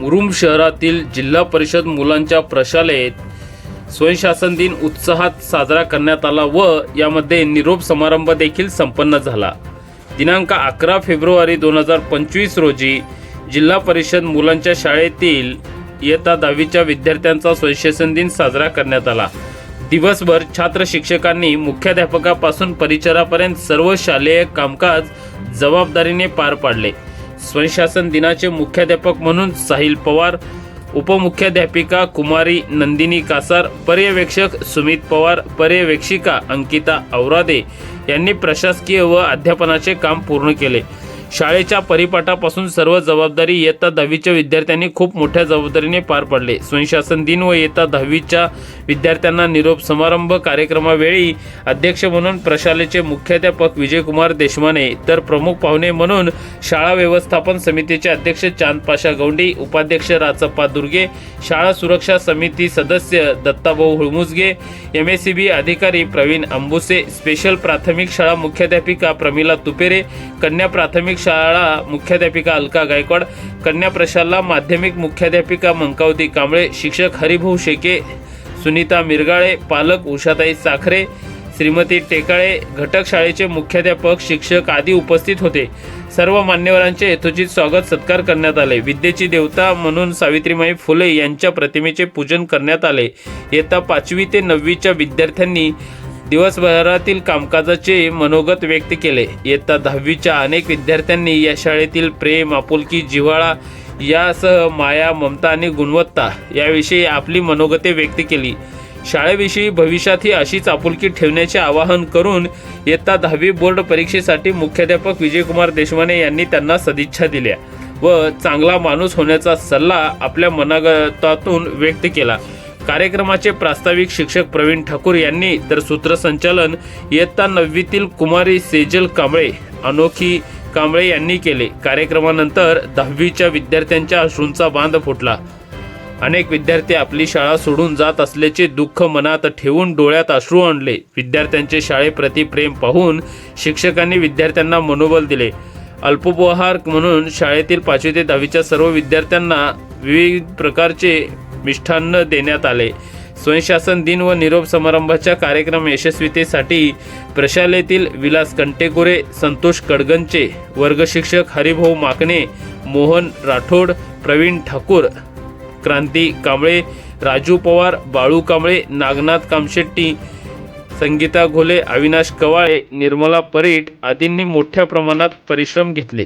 मुरुम शहरातील जिल्हा परिषद मुलांच्या प्रशालेत स्वयंशासन दिन उत्साहात साजरा करण्यात आला व यामध्ये निरोप समारंभ देखील संपन्न झाला. दिनांक अकरा फेब्रुवारी दोन हजार पंचवीस रोजी जिल्हा परिषद मुलांच्या शाळेतील इयत्ता दहावीच्या विद्यार्थ्यांचा स्वयंशासन दिन साजरा करण्यात आला. दिवसभर छात्र शिक्षकांनी मुख्याध्यापकापासून परिचरापर्यंत सर्व शालेय कामकाज जबाबदारीने पार पाडले. स्वयंशासन दिनाचे मुख्याध्यापक म्हणून साहिल पवार उपमुख्याध्यापिका कुमारी नंदिनी कासार पर्यवेक्षक सुमित पवार पर्यवेक्षिका अंकिता औरादे यांनी प्रशासकीय व अध्यापनाचे काम पूर्ण केले. शाळेच्या परिपाठापासून सर्व जबाबदारी इयत्ता दहावीच्या विद्यार्थ्यांनी खूप मोठ्या जबाबदारीने पार पाडले. स्वयंशासन दिन व इयत्ता दहावीच्या विद्यार्थ्यांना निरोप समारंभ कार्यक्रमावेळी अध्यक्ष म्हणून प्रशालेचे मुख्याध्यापक विजयकुमार देशमाने तर प्रमुख पाहुणे म्हणून शाळा व्यवस्थापन समितीचे अध्यक्ष चांदपाशा गौंडी उपाध्यक्ष राचप्पा दुर्गे शाळा सुरक्षा समिती सदस्य Dattabhau Hulmujge M S C B अधिकारी प्रवीण अंबुसे स्पेशल प्राथमिक शाळा मुख्याध्यापिका प्रमिला तुपेरे कन्या प्राथमिक शाळा मुख्याध्यापिका अलका गायकवाड कन्या प्रशाला माध्यमिक मुख्याध्यापिका मंकावती कांबळे शिक्षक हरिभाऊ शेके सुनीता मिरगाळे पालक उषाताई साखरे श्रीमती टेकाळे घटक शाळेचे मुख्याध्यापक शिक्षक आदी उपस्थित होते. सर्व मान्यवरांचे यथोचित स्वागत सत्कार करण्यात आले. विद्येची देवता म्हणून सावित्रीमाई फुले यांच्या प्रतिमेचे पूजन करण्यात आले. येत्या पाचवी ते नववीच्या विद्यार्थ्यांनी दिवसभरातील कामकाजाचे मनोगत व्यक्त केले. इयत्ता दहावीच्या अनेक विद्यार्थ्यांनी या शाळेतील प्रेम आपुलकी जिव्हाळा यासह माया ममता आणि गुणवत्ता याविषयी आपली मनोगते व्यक्त केली. शाळेविषयी भविष्यात ही अशीच आपुलकी ठेवण्याचे आवाहन करून इयत्ता दहावी बोर्ड परीक्षेसाठी मुख्याध्यापक विजयकुमार देशमाने यांनी त्यांना सदिच्छा दिल्या व चांगला माणूस होण्याचा सल्ला आपल्या मनागतातून व्यक्त केला. कार्यक्रमाचे प्रास्ताविक शिक्षक प्रवीण ठाकूर यांनी तर सूत्रसंचालन इयत्ता नववीतील कुमारी सेजल कांबळे अनोखी कांबळे यांनी केले. कार्यक्रमानंतर दहावीच्या विद्यार्थ्यांच्या अश्रूंचा बांध फुटला. अनेक विद्यार्थी आपली शाळा सोडून जात असल्याचे दुःख मनात ठेवून डोळ्यात अश्रू आणले. विद्यार्थ्यांचे शाळेप्रती प्रेम पाहून शिक्षकांनी विद्यार्थ्यांना मनोबल दिले. अल्पोपहार म्हणून शाळेतील पाचवी ते दहावीच्या सर्व विद्यार्थ्यांना विविध प्रकारचे मिष्ठान्न देण्यात आले. स्वयंशासन दिन व निरोप समारंभाच्या कार्यक्रम यशस्वीतेसाठी प्रशालेतील विलास कंटेकोरे संतोष कडगंचे वर्गशिक्षक हरिभाऊ माकणे मोहन राठोड प्रवीण ठाकूर क्रांती कांबळे राजू पवार बाळू कांबळे नागनाथ कामशेट्टी संगीता घोले अविनाश कवाळे निर्मला परीट आदींनी मोठ्या प्रमाणात परिश्रम घेतले.